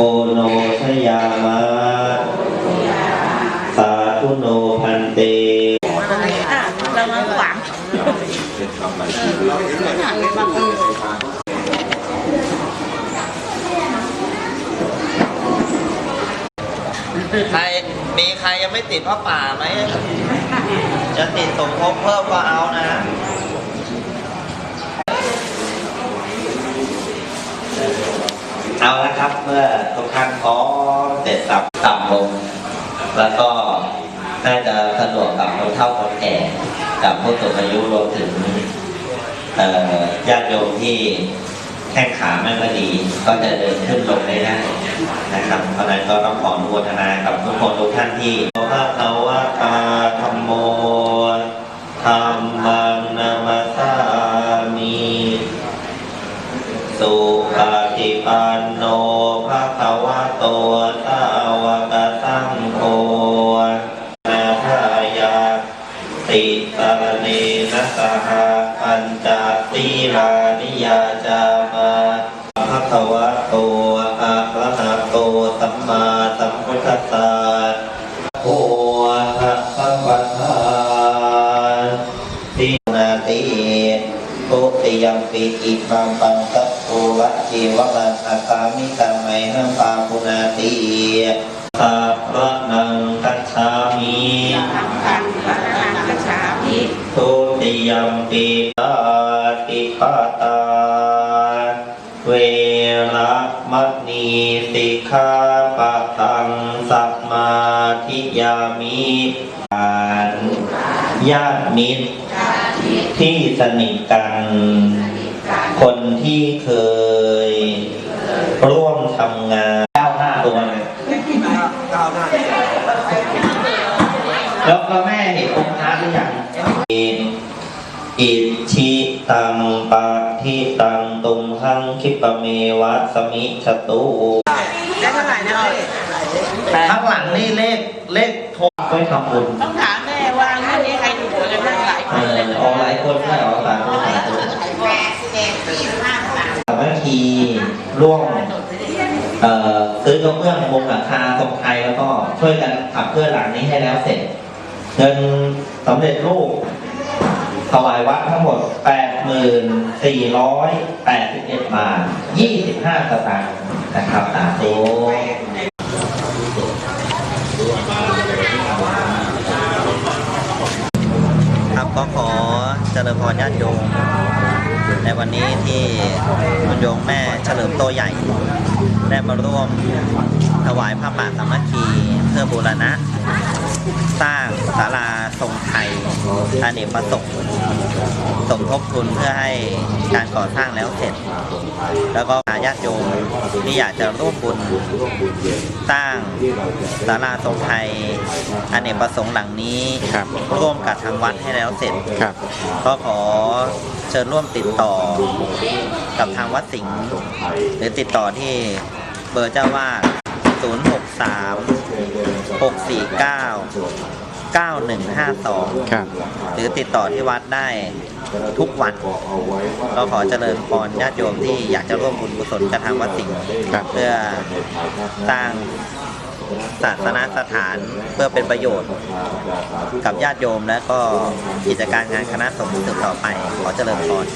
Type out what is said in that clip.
โอโนชยามะ สาธุโนพันเตอะเรามาขวางใครมีใครยังไม่ติดผ้าป่าไหม จะติดสมทบเพิ่มก็เอานะ เอาละครับ เมื่อทุกท่านพร้อมเสร็จสับต่ำลง แล้วก็น่าจะสะดวกกับคนเฒ่าคนแก่กับผู้สูงอายุรวมถึงญาติโยมที่แข้งขาไม่ค่อยดี ก็จะเดินขึ้นลงได้ง่ายนะครับเพราะนั้นก็ต้องขออนุโมทนากับทุกคนทุกท่านที่เพราะเขาว่าตา ปันโนภะคะวะโตสาวกสังโฆนาทายาติสารเนนะสหปัญจศีลานิยาจามาภะคะวะโตอะระหะโตสัมมาสัมพุทธัสสะโอหะภะวะทาตินาติตุติยมปิอิมังปังตัสโอ วะจีวะมังอามิกาไมหังปาปุนาติสัพพะนังกัจฉามิทำกันพระนังกชามิทุติยมปิตาติปาตา เวระมณีสิกขาปะตังสัมมาทิยามิญาติมิตรที่สนิทกัน คนที่เคยร่วมทำงานก้าวหน้าตัวเลยแล้วก็แม่เห็นองค์พระหรือยังอิชิตังปะทิตังตุมหังคิปะเมวะสมิชตุได้เท่าไหร่นะเอ้ยข้างหลังนี่เลขเลขโทรไว้ทำบุญต้องถามแม่ว่าเรื่องนี้ใครถูกหวยกันบ้างหลายคเอนอเลยออกหลายคนใช่ออกสามคนสามคน แปดสิบเอ็ดยี่สิบห้าสามีร่วมเอ่อซื้อกระเบื้องมุงหลังคาทรงไทยแล้วก็ช่วยกันขับเคลื่อนหลังนี้ให้แล้วเสร็จ เงินสำเร็จรูปถวายวัดทั้งหมด 8481 บาท 25สตางค์นะครับสาธุครับก็ขอเจริญพรญาติโยม ในวันนี้ที่คุณโยงแม่เฉลิมโตใหญ่ ได้มาร่วมถวายผ้าป่าสามัคคีเพื่อบูรณะ สร้างศาลาทรงไทยอาเนกประสงค์สมทบทุนเพื่อให้การก่อสร้างแล้วเสร็จ แล้วก็ญาติโยมที่อยากจะร่วมบุญสร้างศาลาทรงไทยอเนกประสงค์หลังนี้ครับร่วมกับทางวัดให้แล้วเสร็จครับ ก็ขอเชิญร่วมติดต่อกับทางวัดสิงห์หรือติดต่อที่เบอร์เจ้าวาด 063 649 9152ครับ หรือติดต่อที่วัดได้ทุกวันก็ขอเจริญพรญาติโยมที่อยากจะร่วมบุญกุศลกับทางวัดสิงห์ครับ เพื่อสร้างศาสนสถานเพื่อเป็นประโยชน์ กับญาติโยมและก็กิจการงานคณะสงฆ์สืบต่อไปขอเจริญพร